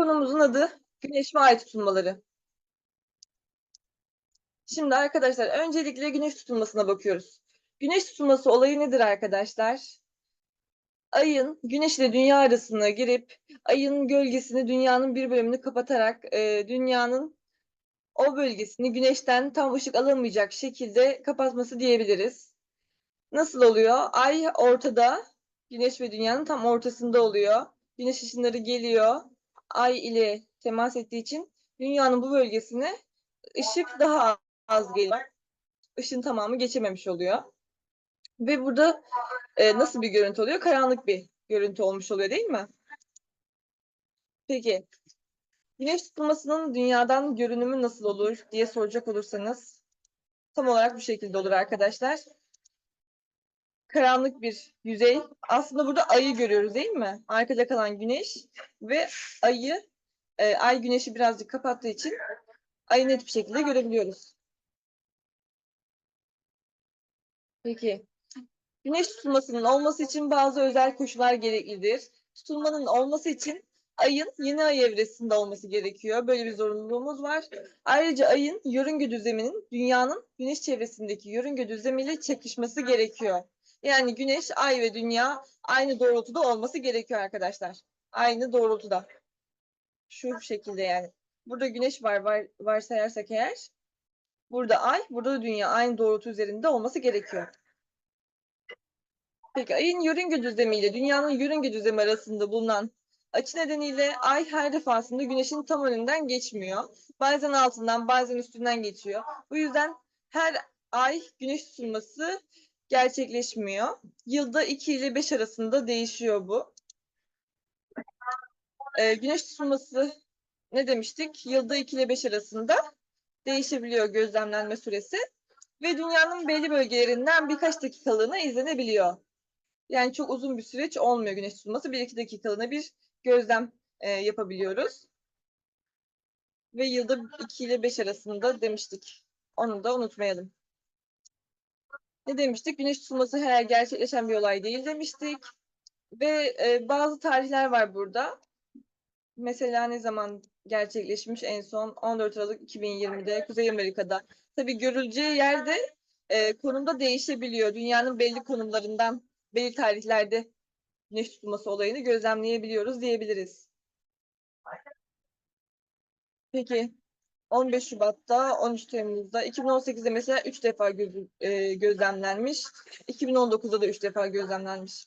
Konumuzun adı Güneş ve Ay tutulmaları. Şimdi arkadaşlar öncelikle güneş tutulmasına bakıyoruz. Güneş tutulması olayı nedir arkadaşlar? Ayın güneş ile dünya arasına girip ayın gölgesini dünyanın bir bölümünü kapatarak e, dünyanın o bölgesini güneşten tam ışık alamayacak şekilde kapatması diyebiliriz. Nasıl oluyor? Ay ortada, güneş ve dünyanın tam ortasında oluyor. Güneş ışınları geliyor, ay ile temas ettiği için dünyanın bu bölgesine ışık daha az geliyor. Işın tamamı geçememiş oluyor. Ve burada e, nasıl bir görüntü oluyor? Karanlık bir görüntü olmuş oluyor değil mi? Peki, güneş tutulmasının dünyadan görünümü nasıl olur diye soracak olursanız tam olarak bu şekilde olur arkadaşlar. Karanlık bir yüzey. Aslında burada ayı görüyoruz değil mi? Arkada kalan güneş ve ayı, e, ay güneşi birazcık kapattığı için ayı net bir şekilde görebiliyoruz. Peki, güneş tutulmasının olması için bazı özel koşullar gereklidir. Tutulmanın olması için ayın yeni ay evresinde olması gerekiyor. Böyle bir zorunluluğumuz var. Ayrıca ayın yörünge düzleminin dünyanın güneş çevresindeki yörünge düzlemiyle çakışması gerekiyor. Yani güneş, ay ve dünya aynı doğrultuda olması gerekiyor arkadaşlar. Aynı doğrultuda. Şu şekilde yani. Burada güneş var, var varsayarsak eğer. Burada ay, burada da dünya aynı doğrultu üzerinde olması gerekiyor. Peki ayın yörünge düzlemi ile dünyanın yörünge düzlemi arasında bulunan açı nedeniyle ay her defasında güneşin tam önünden geçmiyor. Bazen altından bazen üstünden geçiyor. Bu yüzden her ay güneş tutulması gerçekleşmiyor. Yılda 2 ile 5 arasında değişiyor bu. Ee, güneş tutulması ne demiştik? Yılda 2 ile 5 arasında değişebiliyor gözlemlenme süresi ve dünyanın belli bölgelerinden birkaç dakikalığına izlenebiliyor. Yani çok uzun bir süreç olmuyor güneş tutulması. 1-2 dakikalığına bir gözlem e, yapabiliyoruz. Ve yılda 2 ile 5 arasında demiştik. Onu da unutmayalım. Ne demiştik? Güneş tutulması her gerçekleşen bir olay değil demiştik. Ve e, bazı tarihler var burada. Mesela ne zaman gerçekleşmiş en son 14 Aralık 2020'de Kuzey Amerika'da. Tabii görüleceği yerde e, konumda değişebiliyor. Dünyanın belli konumlarından belli tarihlerde güneş tutulması olayını gözlemleyebiliyoruz diyebiliriz. Peki 15 Şubat'ta, 13 Temmuz'da, 2018'de mesela 3 defa göz, e, gözlemlenmiş. 2019'da da 3 defa gözlemlenmiş.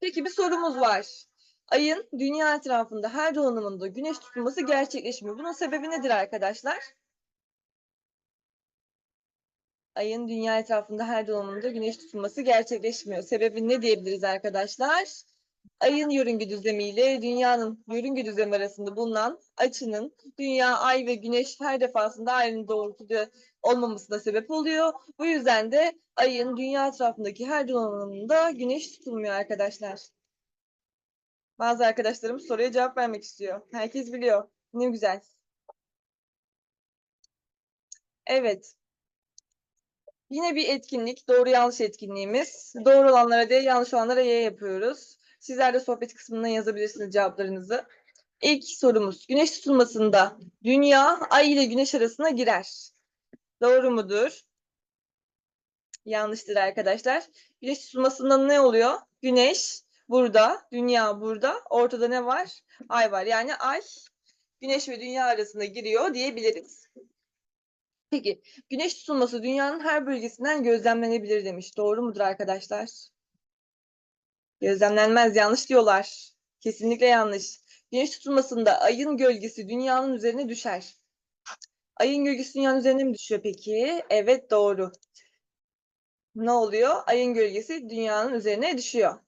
Peki bir sorumuz var. Ayın dünya etrafında her dolanımında güneş tutulması gerçekleşmiyor. Bunun sebebi nedir arkadaşlar? Ayın dünya etrafında her dolanımında güneş tutulması gerçekleşmiyor. Sebebi ne diyebiliriz arkadaşlar? Ayın yörünge düzlemi ile dünyanın yörünge düzlemi arasında bulunan açının dünya, ay ve güneş her defasında aynı doğrultuda olmamasına sebep oluyor. Bu yüzden de ayın dünya etrafındaki her dolanımında güneş tutulmuyor arkadaşlar. Bazı arkadaşlarım soruya cevap vermek istiyor. Herkes biliyor. Ne güzel. Evet. Yine bir etkinlik, doğru yanlış etkinliğimiz. Doğru olanlara D, yanlış olanlara Y yapıyoruz. Sizler de sohbet kısmından yazabilirsiniz cevaplarınızı. İlk sorumuz, güneş tutulmasında dünya ay ile güneş arasına girer. Doğru mudur? Yanlıştır arkadaşlar. Güneş tutulmasında ne oluyor? Güneş burada, dünya burada. Ortada ne var? Ay var. Yani ay güneş ve dünya arasında giriyor diyebiliriz. Peki, güneş tutulması dünyanın her bölgesinden gözlemlenebilir demiş. Doğru mudur arkadaşlar? Gözlemlenmez, yanlış diyorlar. Kesinlikle yanlış. Güneş tutulmasında ayın gölgesi dünyanın üzerine düşer. Ayın gölgesi dünyanın üzerine mi düşüyor peki? Evet, doğru. Ne oluyor? Ayın gölgesi dünyanın üzerine düşüyor.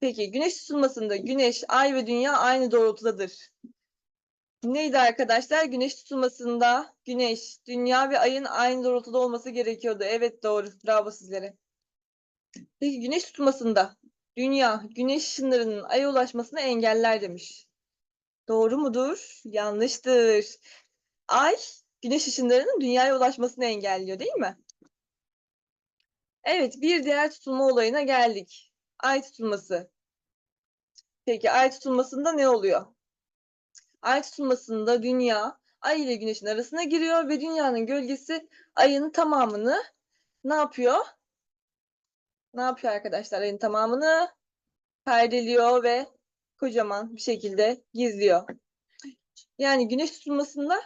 Peki, güneş tutulmasında güneş, ay ve dünya aynı doğrultudadır. Neydi arkadaşlar? Güneş tutulmasında güneş, dünya ve ayın aynı doğrultuda olması gerekiyordu. Evet doğru. Bravo sizlere. Peki güneş tutulmasında dünya güneş ışınlarının aya ulaşmasını engeller demiş. Doğru mudur? Yanlıştır. Ay güneş ışınlarının dünyaya ulaşmasını engelliyor değil mi? Evet bir diğer tutulma olayına geldik. Ay tutulması. Peki ay tutulmasında ne oluyor? Ay tutulmasında dünya ay ile güneşin arasına giriyor ve dünyanın gölgesi ayın tamamını ne yapıyor? Ne yapıyor arkadaşlar? Ayın tamamını perdeliyor ve kocaman bir şekilde gizliyor. Yani güneş tutulmasında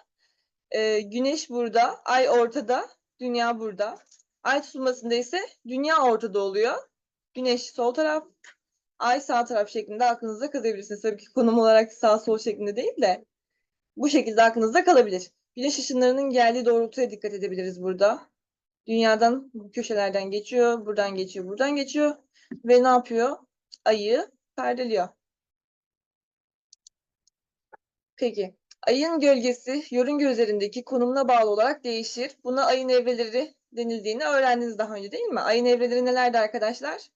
e, güneş burada, ay ortada, dünya burada. Ay tutulmasında ise dünya ortada oluyor. Güneş sol taraf, ay sağ taraf şeklinde aklınızda kalabilirsiniz. Tabii ki konum olarak sağ sol şeklinde değil de bu şekilde aklınızda kalabilir. Güneş ışınlarının geldiği doğrultuya dikkat edebiliriz burada. Dünyadan bu köşelerden geçiyor, buradan geçiyor, buradan geçiyor ve ne yapıyor? Ayı perdeliyor. Peki. Ayın gölgesi yörünge üzerindeki konumuna bağlı olarak değişir. Buna ayın evreleri denildiğini öğrendiniz daha önce değil mi? Ayın evreleri nelerdi arkadaşlar?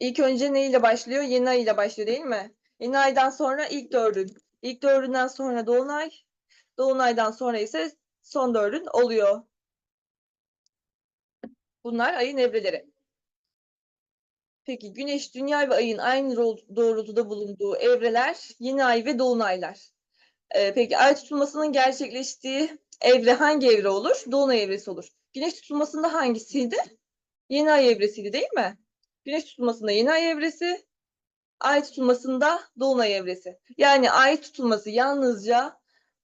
İlk önce ne ile başlıyor? Yeni ay ile başlıyor değil mi? Yeni aydan sonra ilk dördün. İlk dördünden sonra dolunay. Dolunaydan sonra ise son dördün oluyor. Bunlar ayın evreleri. Peki güneş, dünya ve ayın aynı doğrultuda bulunduğu evreler yeni ay ve dolunaylar. Ee, peki ay tutulmasının gerçekleştiği evre hangi evre olur? Dolunay evresi olur. Güneş tutulmasında hangisiydi? Yeni ay evresiydi değil mi? Güneş tutulmasında yeni ay evresi, ay tutulmasında dolunay evresi. Yani ay tutulması yalnızca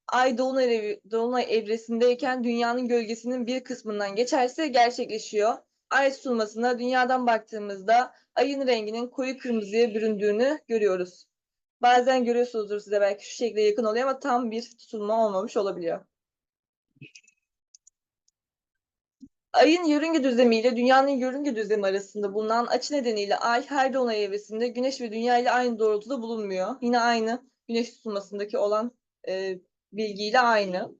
ay dolunay, ev- dolunay evresindeyken dünyanın gölgesinin bir kısmından geçerse gerçekleşiyor. Ay tutulmasına dünyadan baktığımızda ayın renginin koyu kırmızıya büründüğünü görüyoruz. Bazen görüyorsunuzdur size belki şu şekilde yakın oluyor ama tam bir tutulma olmamış olabiliyor. Ayın yörünge düzlemi ile dünyanın yörünge düzlemi arasında bulunan açı nedeniyle ay her dolunay evresinde güneş ve dünya ile aynı doğrultuda bulunmuyor. Yine aynı güneş tutulmasındaki olan e, bilgiyle aynı.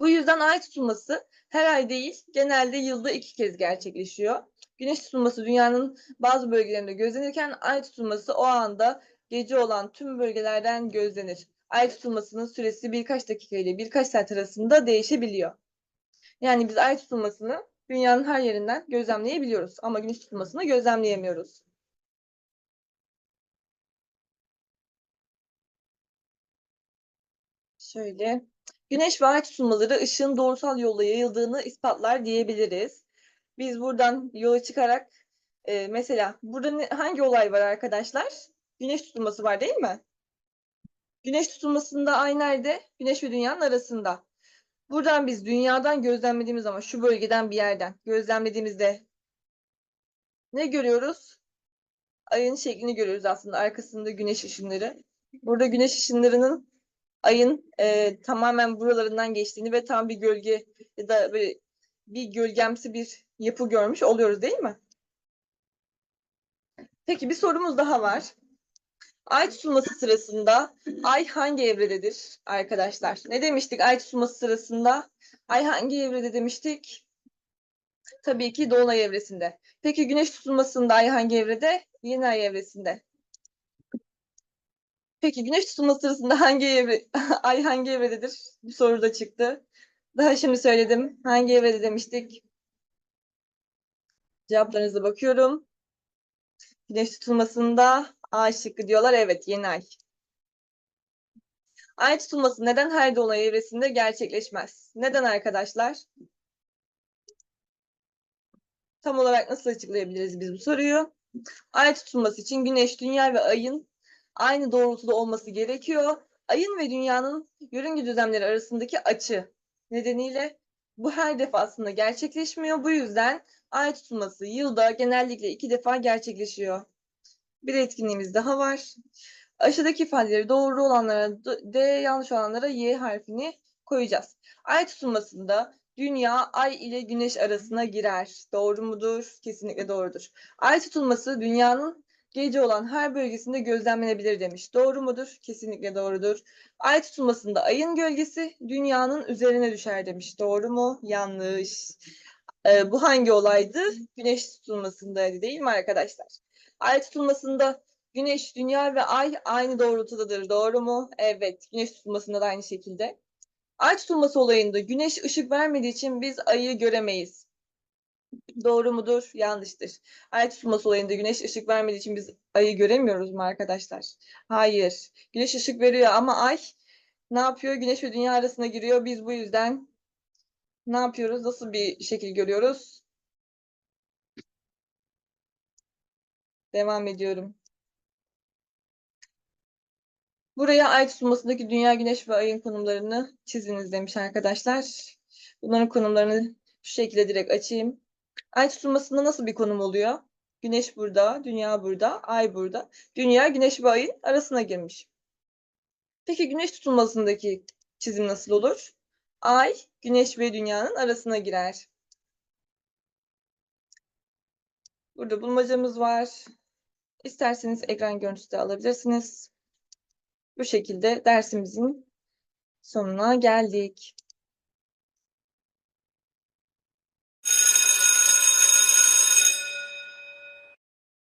Bu yüzden ay tutulması her ay değil, genelde yılda iki kez gerçekleşiyor. Güneş tutulması dünyanın bazı bölgelerinde gözlenirken ay tutulması o anda gece olan tüm bölgelerden gözlenir. Ay tutulmasının süresi birkaç dakika ile birkaç saat arasında değişebiliyor. Yani biz ay tutulmasını dünyanın her yerinden gözlemleyebiliyoruz ama güneş tutulmasını gözlemleyemiyoruz. Şöyle, güneş ve ay tutulmaları ışığın doğrusal yolla yayıldığını ispatlar diyebiliriz. Biz buradan yola çıkarak e, mesela burada hangi olay var arkadaşlar? Güneş tutulması var değil mi? Güneş tutulmasında ay nerede? Güneş ve dünyanın arasında. Buradan biz dünyadan gözlemlediğimiz zaman şu bölgeden bir yerden gözlemlediğimizde ne görüyoruz? Ayın şeklini görüyoruz aslında arkasında güneş ışınları. Burada güneş ışınlarının ayın e, tamamen buralarından geçtiğini ve tam bir gölge ya da böyle bir gölgemsi bir yapı görmüş oluyoruz değil mi? Peki bir sorumuz daha var. Ay tutulması sırasında ay hangi evrededir arkadaşlar? Ne demiştik ay tutulması sırasında? Ay hangi evrede demiştik? Tabii ki dolunay evresinde. Peki güneş tutulmasında ay hangi evrede? Yeni ay evresinde. Peki güneş tutulması sırasında hangi evre, ay hangi evrededir? Bir soru da çıktı. Daha şimdi söyledim. Hangi evrede demiştik? Cevaplarınıza bakıyorum. Güneş tutulmasında A şıkkı diyorlar. Evet, yeni ay. Ay tutulması neden her dolunay evresinde gerçekleşmez? Neden arkadaşlar? Tam olarak nasıl açıklayabiliriz biz bu soruyu? Ay tutulması için güneş, dünya ve ayın aynı doğrultuda olması gerekiyor. Ayın ve dünyanın yörünge düzlemleri arasındaki açı nedeniyle bu her defasında gerçekleşmiyor. Bu yüzden ay tutulması yılda genellikle iki defa gerçekleşiyor. Bir etkinliğimiz daha var. Aşağıdaki ifadeleri doğru olanlara D, yanlış olanlara Y harfini koyacağız. Ay tutulmasında dünya ay ile güneş arasına girer. Doğru mudur? Kesinlikle doğrudur. Ay tutulması dünyanın gece olan her bölgesinde gözlemlenebilir demiş. Doğru mudur? Kesinlikle doğrudur. Ay tutulmasında ayın gölgesi dünyanın üzerine düşer demiş. Doğru mu? Yanlış. Ee, bu hangi olaydı? Güneş tutulmasındaydı değil mi arkadaşlar? Ay tutulmasında güneş, dünya ve ay aynı doğrultudadır. Doğru mu? Evet. Güneş tutulmasında da aynı şekilde. Ay tutulması olayında güneş ışık vermediği için biz ayı göremeyiz. Doğru mudur? Yanlıştır. Ay tutulması olayında güneş ışık vermediği için biz ayı göremiyoruz mu arkadaşlar? Hayır. Güneş ışık veriyor ama ay ne yapıyor? Güneş ve dünya arasına giriyor. Biz bu yüzden ne yapıyoruz? Nasıl bir şekil görüyoruz? Devam ediyorum. Buraya ay tutulmasındaki dünya, güneş ve ayın konumlarını çiziniz demiş arkadaşlar. Bunların konumlarını şu şekilde direkt açayım. Ay tutulmasında nasıl bir konum oluyor? Güneş burada, dünya burada, ay burada. Dünya, güneş ve ayın arasına girmiş. Peki güneş tutulmasındaki çizim nasıl olur? Ay, güneş ve dünyanın arasına girer. Burada bulmacamız var. İsterseniz ekran görüntüsü de alabilirsiniz. Bu şekilde dersimizin sonuna geldik.